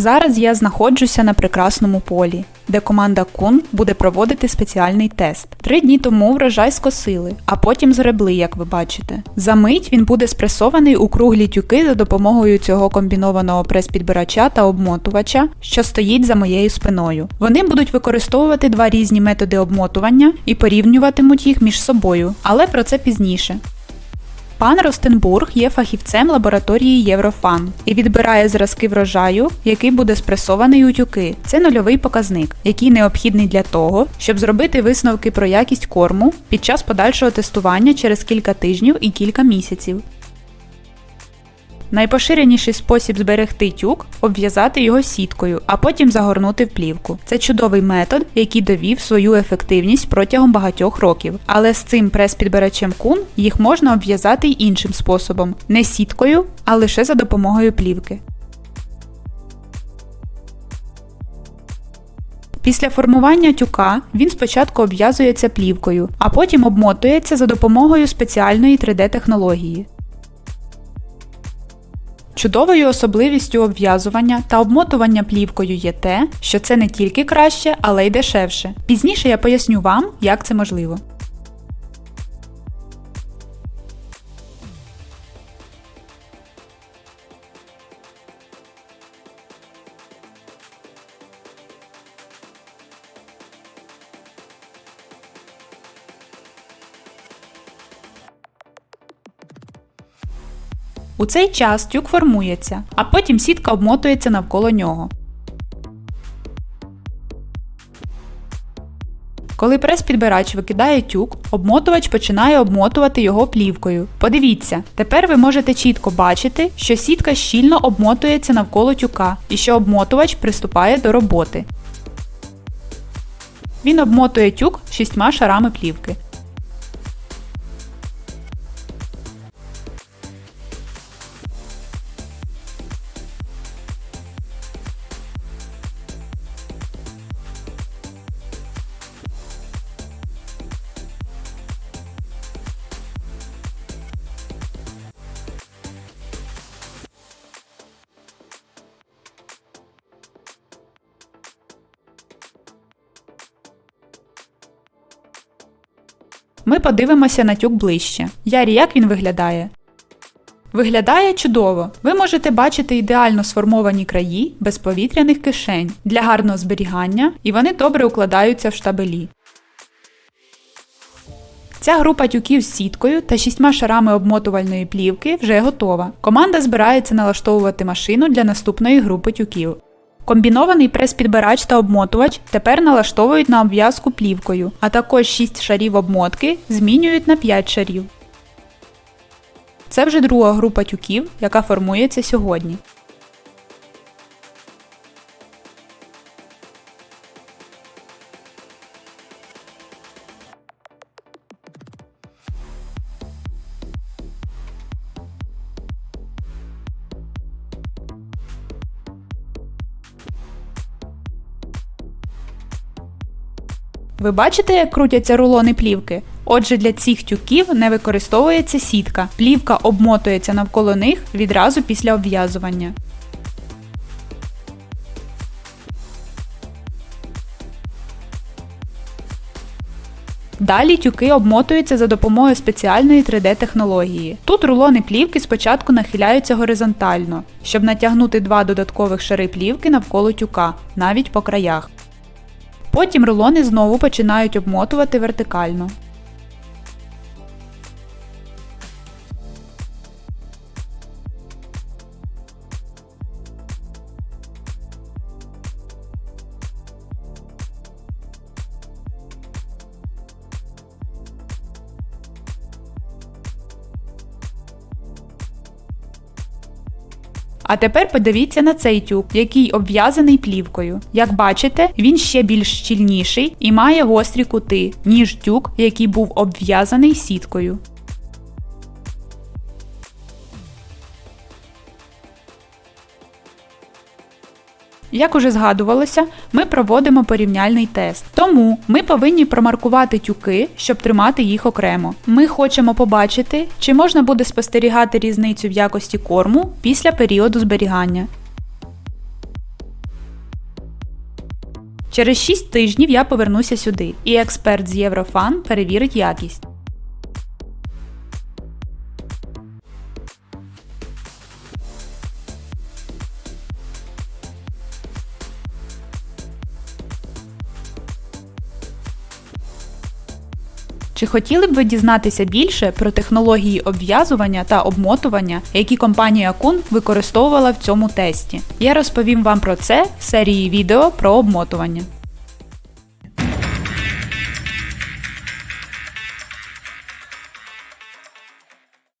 Зараз я знаходжуся на прекрасному полі, де команда Кун буде проводити спеціальний тест. Три дні тому врожай скосили, а потім згребли, як ви бачите. За мить він буде спресований у круглі тюки за допомогою цього комбінованого прес-підбирача та обмотувача, що стоїть за моєю спиною. Вони будуть використовувати два різні методи обмотування і порівнюватимуть їх між собою, але про це пізніше. Пан Ростенбург є фахівцем лабораторії Єврофан і відбирає зразки врожаю, який буде спресований у тюки. Це нульовий показник, який необхідний для того, щоб зробити висновки про якість корму під час подальшого тестування через кілька тижнів і кілька місяців. Найпоширеніший спосіб зберегти тюк обв'язати його сіткою, а потім загорнути в плівку. Це чудовий метод, який довів свою ефективність протягом багатьох років. Але з цим прес-підбирачем кун їх можна обв'язати й іншим способом, не сіткою, а лише за допомогою плівки. Після формування тюка він спочатку обв'язується плівкою, а потім обмотується за допомогою спеціальної 3D-технології. Чудовою особливістю обв'язування та обмотування плівкою є те, що це не тільки краще, але й дешевше. Пізніше я поясню вам, як це можливо. У цей час тюк формується, а потім сітка обмотується навколо нього. Коли прес-підбирач викидає тюк, обмотувач починає обмотувати його плівкою. Подивіться, тепер ви можете чітко бачити, що сітка щільно обмотується навколо тюка і що обмотувач приступає до роботи. Він обмотує тюк шістьма шарами плівки. Ми подивимося на тюк ближче. Ярі, як він виглядає? Виглядає чудово. Ви можете бачити ідеально сформовані краї без повітряних кишень для гарного зберігання, і вони добре укладаються в штабелі. Ця група тюків з сіткою та шістьма шарами обмотувальної плівки вже готова. Команда збирається налаштовувати машину для наступної групи тюків. Комбінований прес-підбирач та обмотувач тепер налаштовують на обв'язку плівкою, а також 6 шарів обмотки змінюють на 5 шарів. Це вже друга група тюків, яка формується сьогодні. Ви бачите, як крутяться рулони плівки? Отже, для цих тюків не використовується сітка. Плівка обмотується навколо них відразу після обв'язування. Далі тюки обмотуються за допомогою спеціальної 3D-технології. Тут рулони плівки спочатку нахиляються горизонтально, щоб натягнути два додаткових шари плівки навколо тюка, навіть по краях. Потім рулони знову починають обмотувати вертикально. А тепер подивіться на цей тюк, який обв'язаний плівкою. Як бачите, він ще більш щільніший і має гострі кути, ніж тюк, який був обв'язаний сіткою. Як уже згадувалося, ми проводимо порівняльний тест. Тому ми повинні промаркувати тюки, щоб тримати їх окремо. Ми хочемо побачити, чи можна буде спостерігати різницю в якості корму після періоду зберігання. Через 6 тижнів я повернуся сюди, і експерт з Єврофан перевірить якість. Чи хотіли б ви дізнатися більше про технології обв'язування та обмотування, які компанія Kun використовувала в цьому тесті? Я розповім вам про це в серії відео про обмотування.